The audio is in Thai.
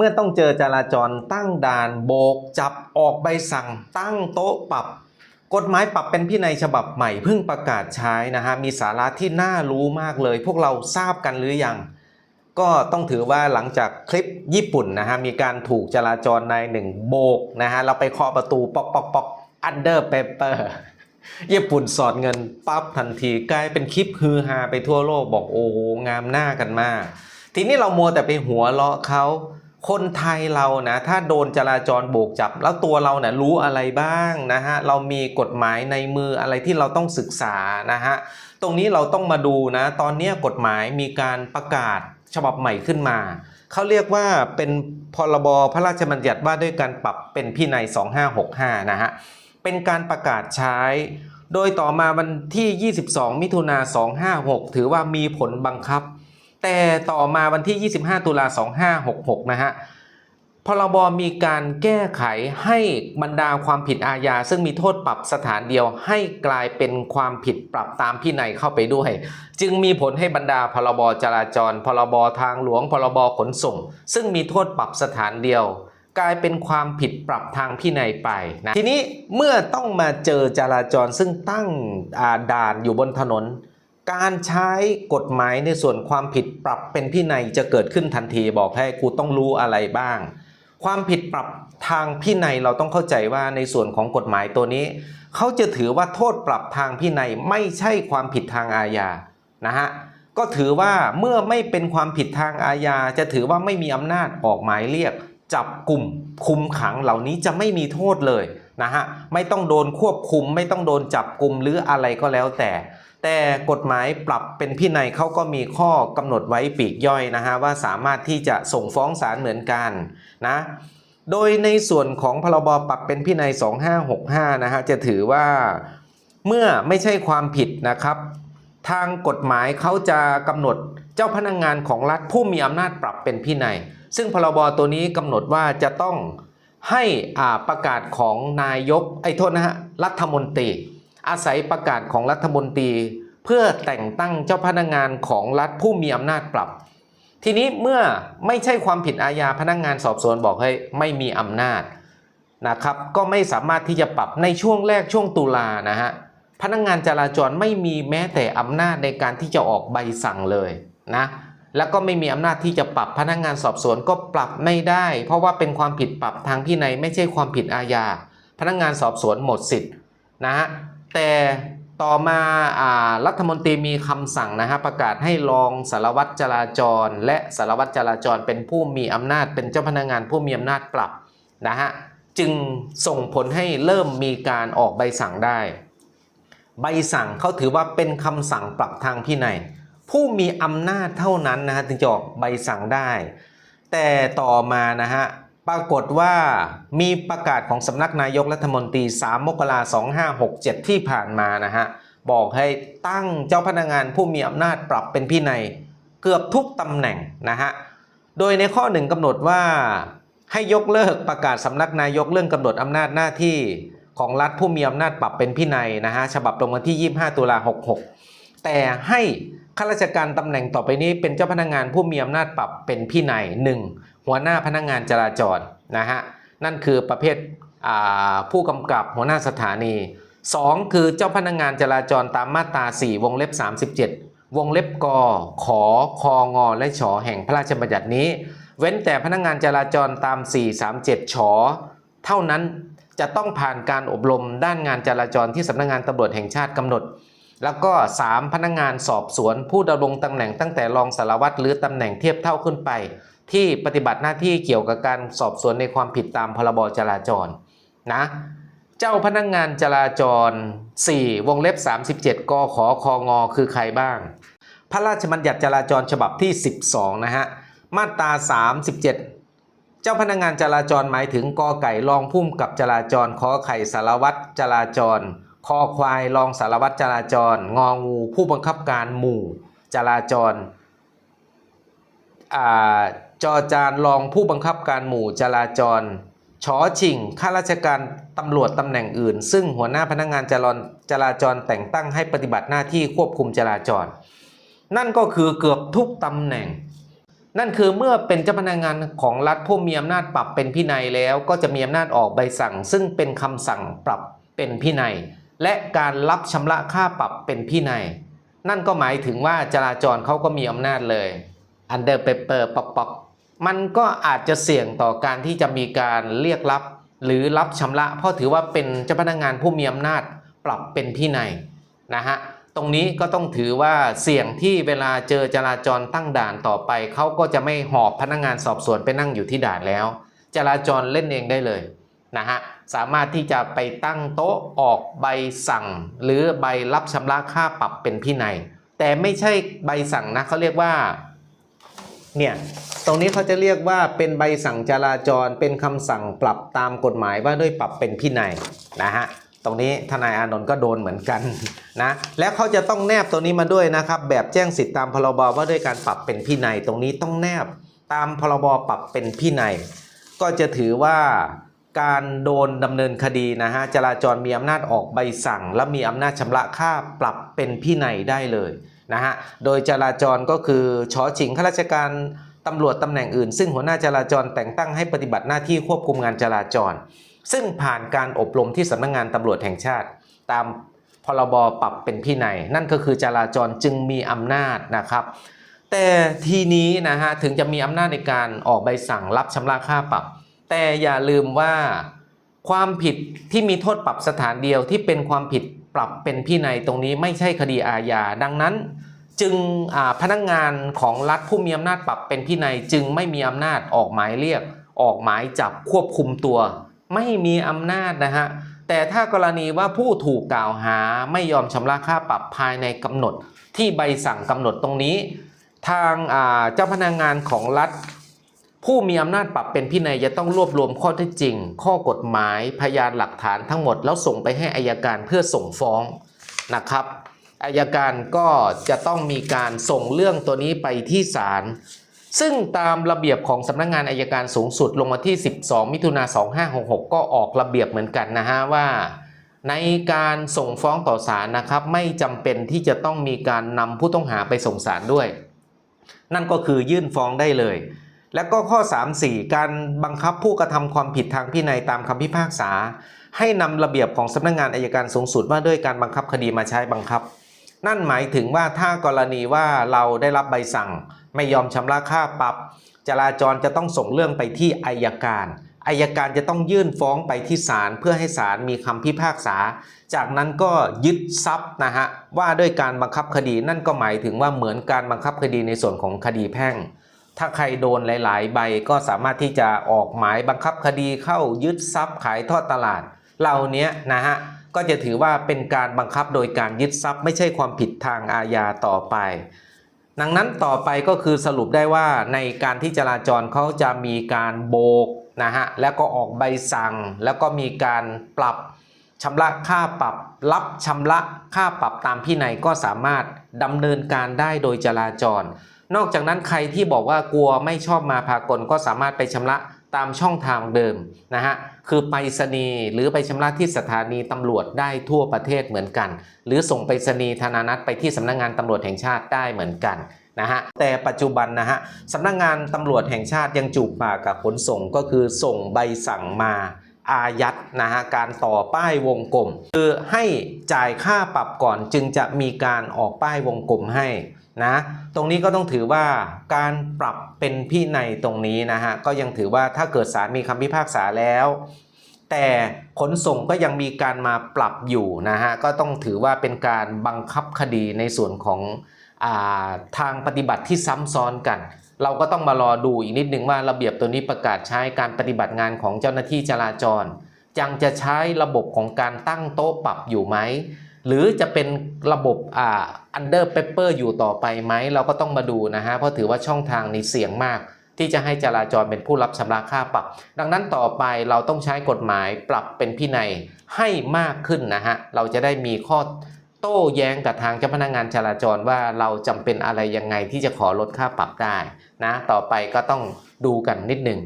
มื่อต้องเจอจราจรตั้งด่านโบก จับออกใบสั่ง ตั้งโต๊ะปรับ กฎหมายปรับเป็นพินัยฉบับใหม่เพิ่งประกาศใช้นะฮะมีสาระที่น่ารู้มากเลย พวกเราทราบกันหรือยัง ก็ต้องถือว่าหลังจากคลิปญี่ปุ่นนะฮะมีการถูกจราจรนายหนึ่งโบกนะฮะเราไปเคาะประตูปอกปอกปอก under paper ญี่ปุ่นสอดเงินปั๊บทันทีกลายเป็นคลิปฮือฮาไปทั่วโลกบอกโอ้โหงามหน้ากันมาก ทีนี้เรามัวแต่ไปหัวเราะเขา คนไทยเรานะถ้าโดนจราจรโบกจับ แล้วตัวเราเนะ่ยรู้อะไรบ้างนะฮะเรามีกฎหมายในมืออะไรที่เราต้องศึกษานะฮะตรงนี้เราต้องมาดูนะ ตอนนี้กฎหมายมีการประกาศฉบับใหม่ขึ้นมา เขาเรียกว่าเป็นพรบพระราชบัญญัติว่าด้วยการปรับเป็นพินัย 2565 นะฮะเป็นการประกาศใช้ โดยต่อมาวันที่ 22 มิถุนา 256 ถือว่ามีผลบังคับ แต่ต่อมาวันที่ 25 ตุลา2566 นะฮะพรบมีการแก้ไขให้บรรดาความผิดอาญาซึ่งมีโทษปรับสถานเดียวให้กลายเป็นความผิดปรับตามพินัยเข้าไปด้วย จึงมีผลให้บรรดาพรบจราจร พรบทางหลวง พรบขนส่ง ซึ่งมีโทษปรับสถานเดียว กลายเป็นความผิดปรับทางพินัยไปนะทีนี้เมื่อต้องมาเจอจราจรซึ่งตั้งด่านอยู่บนถนน การใช้กฎหมายในส่วนความผิดปรับเป็นพินัยจะเกิดขึ้นทันทีบอกให้กูต้องรู้อะไรบ้าง ความผิดปรับทางพินัยเราต้องเข้าใจว่าในส่วนของกฎหมายตัวนี้ เขาจะถือว่าโทษปรับทางพินัยไม่ใช่ความผิดทางอาญานะฮะก็ถือว่าเมื่อไม่เป็นความผิดทางอาญาจะถือว่าไม่มีอำนาจออกหมายเรียก จับกลุ่มคุมขังเหล่านี้จะไม่มีโทษเลยนะฮะไม่ต้องโดนควบคุม ไม่ต้องโดนจับกลุ่มหรืออะไรก็แล้วแต่ แต่กฎหมายปรับเป็นพินัยเขาก็มีข้อกำหนดไว้ปีกย่อยนะฮะว่าสามารถที่จะส่งฟ้องศาลเหมือนกันนะโดยในส่วนของพรบปรับเป็นพินัย 2565 นะฮะจะถือว่าเมื่อไม่ใช่ความผิดนะครับ ทางกฎหมายเขาจะกำหนดเจ้าพนักงงานของรัฐผู้มีอำนาจปรับเป็นพินัย ซึ่งพรบตัวนี้กำหนดว่าจะต้องให้อาประกาศของนายกไอ้โทษนะฮะรัฐมนตรี อาศัยประกาศของรัฐมนตรี เพื่อแต่งตั้งเจ้าพนักงานของรัฐผู้มีอำนาจปรับ ทีนี้เมื่อไม่ใช่ความผิดอาญาพนักงานสอบสวนบอกให้ไม่มีอำนาจนะครับ ก็ไม่สามารถที่จะปรับในช่วงแรกช่วงตุลานะฮะพนักงานจราจรไม่มีแม้แต่อำนาจในการที่จะออกใบสั่งเลยนะแล้วก็ไม่มีอำนาจที่จะปรับพนักงานสอบสวนก็ปรับไม่ได้ เพราะว่าเป็นความผิดปรับทางพินัยไม่ใช่ความผิดอาญาพนักงานสอบสวนหมดสิทธิ์นะฮะ แต่ต่อมาอ่ารัฐมนตรีมีคำสั่งนะฮะประกาศให้รองสารวัตรจราจร และสารวัตรจราจรเป็นผู้มีอำนาจเป็นเจ้าพนักงานผู้มีอำนาจปรับนะฮะจึงส่งผลให้เริ่มมีการออกใบสั่งได้ ใบสั่งเขาถือว่าเป็นคำสั่งปรับทางพินัยผู้มีอำนาจเท่านั้นนะฮะถึงจะออกใบสั่งได้ แต่ต่อมานะฮะ ปรากฏว่ามีประกาศของสำนักนายกรัฐมนตรี 3 มกราคม2567 ที่ผ่านมานะฮะ บอกให้ตั้งเจ้าพนักงานผู้มีอำนาจปรับเป็นพินัยเกือบทุกตำแหน่งนะฮะ โดยในข้อหนึ่งกำหนดว่าให้ยกเลิกประกาศสำนักนายกเรื่องกำหนดอำนาจหน้าที่ของรัฐผู้มีอำนาจปรับเป็นพินัยนะฮะฉบับลงวันที่ 25 ตุลา66 แต่ให้ข้าราชการตำแหน่งต่อไปนี้เป็นเจ้าพนักงานผู้มีอำนาจปรับเป็นพินัย 1. หัวหน้าพนักงานจราจรนะฮะนั่นคือประเภทผู้กำกับหัวหน้าสถานี 2. คือเจ้าพนักงานจราจรตามมาตรา 4 วงเล็บ 37 วงเล็บกขอคองอและฉอแห่งพระราชบัญญัตินี้ เว้นแต่พนักงานจราจรตาม 437 ฉอเท่านั้นจะต้องผ่านการอบรมด้านงานจราจรที่สำนักงานตำรวจแห่งชาติกำหนด แล้วก็ 3 พนักงานสอบสวนผู้ดำรงตำแหน่งตั้งแต่รองสารวัตรหรือตำแหน่งเทียบเท่าขึ้นไป ที่ปฏิบัติหน้าที่เกี่ยวกับการสอบสวนในความผิดตามพรบจราจรนะเจ้าพนักงานจราจร 4 วงเล็บ 37กขอคองอคือใครบ้าง พระราชบัญญัติจราจรฉบับที่ 12 นะฮะ มาตรา 37 เจ้าพนักงานจราจรหมายถึงกอไก่รองพุ่มกับจราจรขอไข่สารวัตรจราจร คอควายรองสารวัตรจราจร งองูผู้บังคับการหมู่จราจรอ่าจอจานรองผู้บังคับการหมู่จราจรชอชิงข้าราชการตำรวจตำแหน่งอื่น ซึ่งหัวหน้าพนักงานจราจรจราจรแต่งตั้งให้ปฏิบัติหน้าที่ควบคุมจราจร นั่นก็คือเกือบทุกตำแหน่ง นั่นคือเมื่อเป็นเจ้าพนักงานของรัฐผู้มีอำนาจปรับเป็นพินัยแล้ว ก็จะมีอำนาจออกใบสั่ง ซึ่งเป็นคำสั่งปรับเป็นพินัย และการรับชำระค่าปรับเป็นพินัย นั่นก็หมายถึงว่าจราจรเขาก็มีอำนาจเลย under paper ปปปมันก็อาจจะเสี่ยงต่อการที่จะมีการเรียกรับ หรือรับชำระ เพราะถือว่าเป็นเจ้าพนักงานผู้มีอำนาจปรับเป็นพินัยนะฮะตรงนี้ก็ต้องถือว่าเสี่ยงที่เวลาเจอจราจรตั้งด่านต่อไป เขาก็จะไม่หอบพนักงานสอบสวนไปนั่งอยู่ที่ด่านแล้ว จราจรเล่นเองได้เลย นะฮะสามารถที่จะไปตั้งโต๊ะออกใบสั่ง หรือใบรับชำระค่าปรับเป็นพินัย แต่ไม่ใช่ใบสั่งนะเขาเรียกว่าเนี่ยตรงนี้เขาจะเรียกว่าเป็นใบสั่งจราจรเป็นคำสั่งปรับตามกฎหมายว่าด้วยปรับเป็นพินัยนะฮะตรงนี้ทนายอานนท์ก็โดนเหมือนกันนะแล้วเขาจะต้องแนบตัวนี้มาด้วยนะครับแบบแจ้งสิทธิตามพรบว่าด้วยการปรับเป็นพินัย ตรงนี้ต้องแนบตามพรบปรับเป็นพินัย ก็จะถือว่า การโดนดำเนินคดีนะฮะจราจรมีอำนาจออกใบสั่ง และมีอำนาจชำระค่าปรับเป็นพินัยได้เลยนะฮะโดยจราจรก็คือชอชิงข้าราชการตำรวจตำแหน่งอื่น ซึ่งหัวหน้าจราจรแต่งตั้งให้ปฏิบัติหน้าที่ควบคุมงานจราจร ซึ่งผ่านการอบรมที่สำนักงานตำรวจแห่งชาติ ตามพรบปรับเป็นพินัย นั่นก็คือจราจรจึงมีอำนาจนะครับ แต่ทีนี้นะฮะถึงจะมีอำนาจในการออกใบสั่งรับชำระค่าปรับ แต่อย่าลืมว่าความผิดที่มีโทษปรับสถานเดียวที่เป็นความผิดปรับเป็นพินัยตรงนี้ไม่ใช่คดีอาญาดังนั้น จึงพนักงานของรัฐผู้มีอำนาจปรับเป็นพินัยจึงไม่มีอำนาจออกหมายเรียก ออกหมายจับควบคุมตัว ไม่มีอำนาจนะฮะแต่ถ้ากรณีว่าผู้ถูกกล่าวหาไม่ยอมชำระค่าปรับภายในกำหนด ที่ใบสั่งกำหนดตรงนี้ ทางเจ้าพนักงานของรัฐ ผู้มีอำนาจปรับเป็นพินัยจะต้องรวบรวมข้อเท็จจริง ข้อกฎหมายพยานหลักฐานทั้งหมด แล้วส่งไปให้อายการเพื่อส่งฟ้องนะครับอายการก็จะต้องมีการส่งเรื่องตัวนี้ไปที่ศาลซึ่งตามระเบียบของสำนักงานอายการสูงสุดลงมาที่ 12 มิถุนา2566 ก็ออกระเบียบเหมือนกันนะฮะว่า ในการส่งฟ้องต่อศาลนะครับไม่จำเป็นที่จะต้องมีการนำผู้ต้องหาไปส่งศาลด้วย นั่นก็คือยื่นฟ้องได้เลย แล้วก็ข้อ 3 4 การบังคับผู้กระทำความผิดทางพินัยตามคำพิพากษา ให้นำระเบียบของสำนักงานอายการสูงสุดว่าด้วยการบังคับคดีมาใช้บังคับ นั่นหมายถึงว่าถ้ากรณีว่าเราได้รับใบสั่ง ไม่ยอมชำระค่าปรับ จราจรจะต้องส่งเรื่องไปที่อายการอายการจะต้องยื่นฟ้องไปที่ศาลเพื่อให้ศาลมีคำพิพากษา จากนั้นก็ยึดทรัพย์นะฮะว่าด้วยการบังคับคดีนั่นก็หมายถึงว่าเหมือนการบังคับคดีในส่วนของคดีแพ่ง ถ้าใครโดนหลาย ๆ ใบก็สามารถที่จะออกหมายบังคับคดีเข้ายึดทรัพย์ขายทอดตลาด เหล่านี้นะฮะก็จะถือว่าเป็นการบังคับโดยการยึดทรัพย์ ไม่ใช่ความผิดทางอาญาต่อไป ดังนั้นต่อไปก็คือสรุปได้ว่าในการที่จราจรเขาจะมีการโบกนะฮะแล้วก็ออกใบสั่ง แล้วก็มีการปรับชำระค่าปรับ รับชำระค่าปรับตามพินัยก็สามารถดำเนินการได้โดยจราจร นอกจากนั้นใครที่บอกว่ากลัวไม่ชอบมาพากลก็สามารถไปชำระตามช่องทางเดิมนะฮะคือไปรษณีย์หรือไปชำระที่สถานีตำรวจได้ทั่วประเทศเหมือนกัน หรือส่งไปรษณีย์ธนานัตไปที่สำนักงานตำรวจแห่งชาติได้เหมือนกันนะฮะแต่ปัจจุบันนะฮะสำนักงานตำรวจแห่งชาติยังจูบปากกับขนส่งก็คือส่งใบสั่งมาอายัดนะฮะการต่อป้ายวงกลม คือให้จ่ายค่าปรับก่อนจึงจะมีการออกป้ายวงกลมให้ นะตรงนี้ก็ต้องถือว่าการปรับเป็นพินัยตรงนี้นะฮะก็ยังถือว่าถ้าเกิดศาลมีคำพิพากษาแล้ว แต่ขนส่งก็ยังมีการมาปรับอยู่นะฮะก็ต้องถือว่าเป็นการบังคับคดีในส่วนของอาทางปฏิบัติที่ซ้ำซ้อนกัน เราก็ต้องมารอดูอีกนิดนึงว่าระเบียบตัวนี้ประกาศใช้การปฏิบัติงานของเจ้าหน้าที่จราจรยังจะใช้ระบบของการตั้งโต๊ะปรับอยู่ไหม หรือจะเป็นระบบอ่า under paper อยู่ต่อไปไหม เราก็ต้องมาดูนะฮะ เพราะถือว่าช่องทางนี้เสี่ยงมาก ที่จะให้จราจรเป็นผู้รับชำระค่าปรับ ดังนั้นต่อไปเราต้องใช้กฎหมายปรับเป็นพินัยให้มากขึ้นนะฮะ เราจะได้มีข้อโต้แย้งกับทางเจ้าพนักงานจราจรว่าเราจำเป็นอะไรยังไงที่จะขอลดค่าปรับได้นะ ต่อไปก็ต้องดูกันนิดหนึ่ง